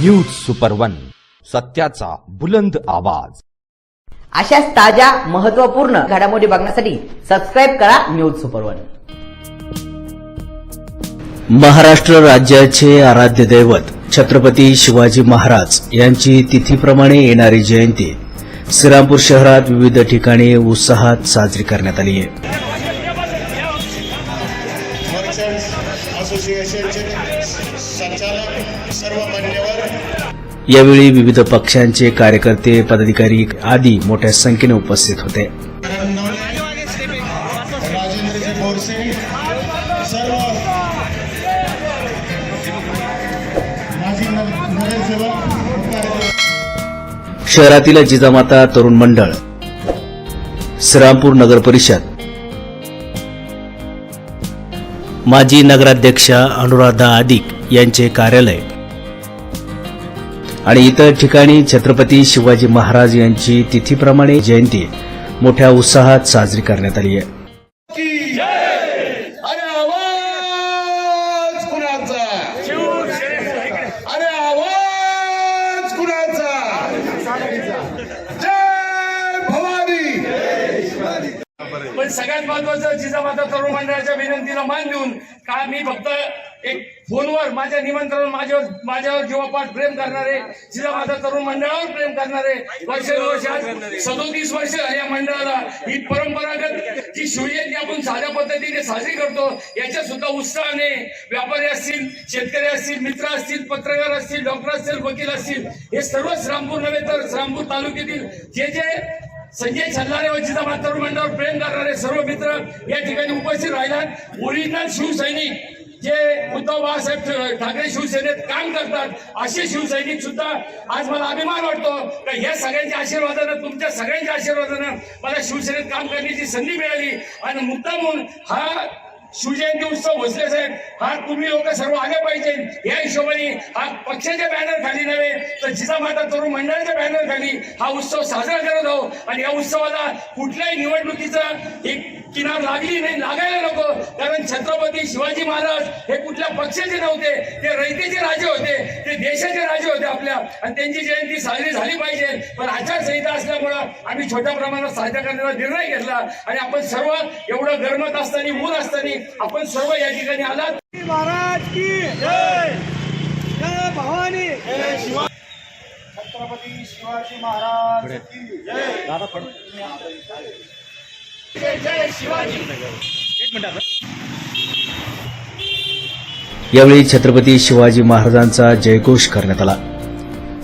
News super one सत्याचा बुलंद आवाज. अशाच ताज्या महत्त्वपूर्ण घडामोडी बघण्यासाठी सबस्क्राईब करा न्यूज सुपर वन महाराष्ट्र राज्याचे आराध्य दैवत छत्रपती शिवाजी महाराज यांची तिथीप्रमाणे येणारी जयंती श्रीरामपूर शहरात विविध ठिकाणी उत्साहात साजरी करण्यात आली आहे. असोसिएशनचे संचालक सर्व मान्यवर. यावेळी विविध पक्षांचे कार्यकर्ते पदाधिकारी आदी मोठ्या संख्येने उपस्थित होते. शहरातील जिजामाता तरुण मंडळ श्रीरामपूर नगर परिषद माजी नगराध्यक्षा अनुराधा अधिक यांचे कार्यालय. आणि इतर ठिकाणी छत्रपती शिवाजी महाराज यांची तिथीप्रमाणे जयंती मोठ्या उत्साहात साजरी करण्यात आली आहे. अरे आवाज कुणाचा अरे आवाज कुणाचा जय भवानी आणि सगळ्यात महत्वाचं जिजामाता तरुण मंडळाच्या विनंतीला मान देऊन का मी फक्त एक फोनवर माझ्या निमंत्रण माझ्यावर माझ्यावर जीवापाठ प्रेम करणारे जिजामाता तरुण मंडळावर प्रेम करणारे वर्षानुवर्ष सदोतीस वर्ष या मंडळाला ही परंपरागत जी शिवजयंती आपण साध्या पद्धतीने साजरी करतो याच्या सुद्धा उत्साहाने व्यापारी असतील शेतकरी असतील मित्र असतील पत्रकार असतील डॉक्टर असतील वकील असतील हे सर्व श्रामपूर नव्हे तर श्रामपूर तालुक्यातील जे जे संजय छल्लारे व जिजामाता तरुण मंडळावर प्रेम करणारे सर्व मित्र या ठिकाणी उपस्थित राहिलात. ओरिजिनल शिवसैनिक जे उद्धव बाळासाहेब ठाकरे शिवसेनेत काम करतात असे शिवसैनिक सुद्धा आज मला अभिमान वाटतो का या सगळ्यांच्या आशीर्वादानं तुमच्या सगळ्यांच्या आशीर्वादानं मला शिवसेनेत काम करण्याची संधी मिळाली. आणि मुद्दाम म्हणून हा शिवजयंती उत्सव भोसले साहेब. हा तुम्ही लोक सर्व आले पाहिजे. या हिशोबाने हा पक्षाच्या बॅनर खाली नव्हे तर जिजामाता तरुण मंडळाच्या बॅनर खाली हा उत्सव साजरा करत आहोत. आणि या उत्सवाला कुठल्याही निवडणुकीचा एक किनार लागली नाही लागायला नको. कारण छत्रपती शिवाजी महाराज हे कुठल्या पक्षाचे नव्हते ते रयतेचे राजे होते ते देशाचे राजे होते आपल्या. आणि त्यांची जयंती साजरी झाली पाहिजे. पण आचारसंहिता असल्यामुळं आम्ही छोट्या प्रमाणात साजरा करण्याचा निर्णय घेतला. आणि आपण सर्व एवढं गरमत असताना ऊन असताना आपण सर्व या ठिकाणी आलात. महाराज की जय. जय भवानी. छत्रपती शिवाजी महाराज की जय जय जय शिवाजी यावेळी छत्रपती शिवाजी महाराजांचा जयघोष करण्यात आला.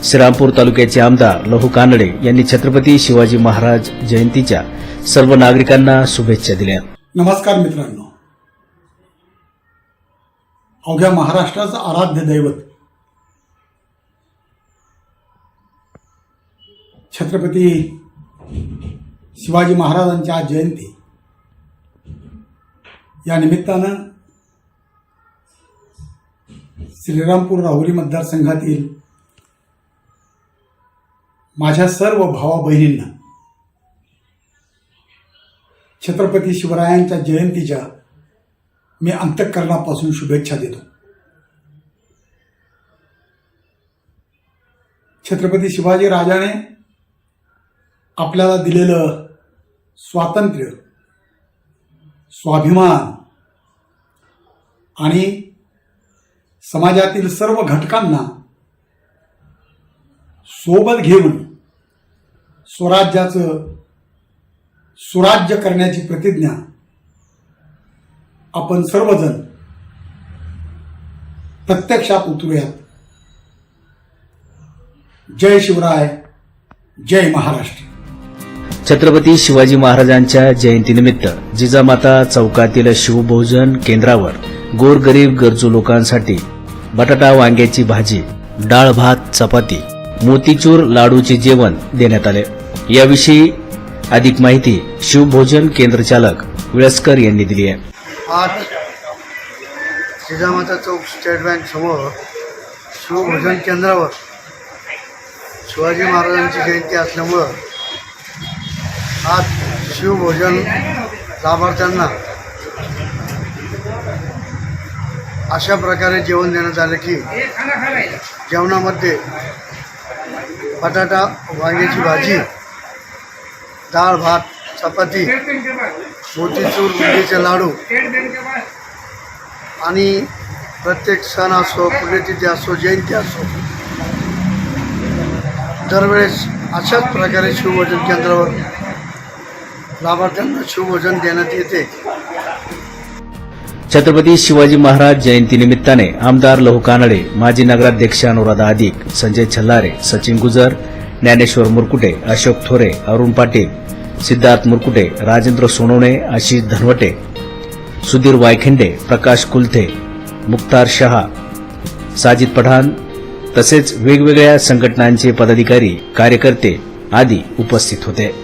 श्रीरामपूर तालुक्याचे आमदार लहू कानडे यांनी छत्रपती शिवाजी महाराज जयंतीच्या सर्व नागरिकांना शुभेच्छा दिल्या. नमस्कार मित्रांनो. अवघ्या महाराष्ट्राचं आराध्य दैवत. छत्रपती शिवाजी महाराजांची आज जयंती. या निमित्तानं श्रीरामपूर राहुरी मतदारसंघातील माझ्या सर्व भावा बहिणींना छत्रपती शिवरायांच्या जयंतीच्या मी अंतःकरणापासून शुभेच्छा देतो. छत्रपती शिवाजी राजाने आपल्याला दिलेलं स्वातंत्र्य स्वाभिमान आणि समाजातील सर्व घटकांना सोबत घेऊन स्वराज्याचं सुराज्य करण्याची प्रतिज्ञा आपण सर्वजण प्रत्यक्षात उतरूयात. जय शिवराय जय महाराष्ट्र. छत्रपती शिवाजी महाराजांच्या जयंतीनिमित्त जिजामाता चौकातील शिवभोजन केंद्रावर गोरगरीब गरजू लोकांसाठी बटाटा वांग्याची भाजी डाळ भात चपाती मोतीचूर लाडूचे जेवण देण्यात आले. याविषयी अधिक माहिती शिवभोजन केंद्रचालक विळस्कर यांनी दिली आहे. आज जिजामाता चौक स्टेट बँक समोर शिवभोजन केंद्रावर शिवाजी महाराजांची जयंती असल्यामुळं आज शिवभोजन लाभार्थ्यांना. अशा प्रकारे जेवण देण्यात आलं की जेवणामध्ये बटाटा वांग्याची भाजी डाळ भात चपाती मोतीचूर बुंदीचे लाडू आणि प्रत्येक सण असो पुण्यतिथी असो जयंती असो दरवेळेस अशाच प्रकारे शिवभोजन केंद्रावर लाभार्थ्यांना शिवभोजन देण्यात येते. छत्रपती शिवाजी महाराज जयंती निमित्ताने आमदार लहू कानडे माजी नगराध्यक्ष अनुराधा अधिक संजय छल्लारे सचिन गुजर ज्ञानेश्वर मुरकुटे अशोक थोरे अरुण पाटील सिद्धार्थ मुरकुटे राजेंद्र सोनवणे आशिष धनवटे सुधीर वायखिंडे प्रकाश कुलथे मुक्तार शहा साजिद पठाण तसेच वेगवेगळ्या संघटनांचे पदाधिकारी कार्यकर्ते आदी उपस्थित होते.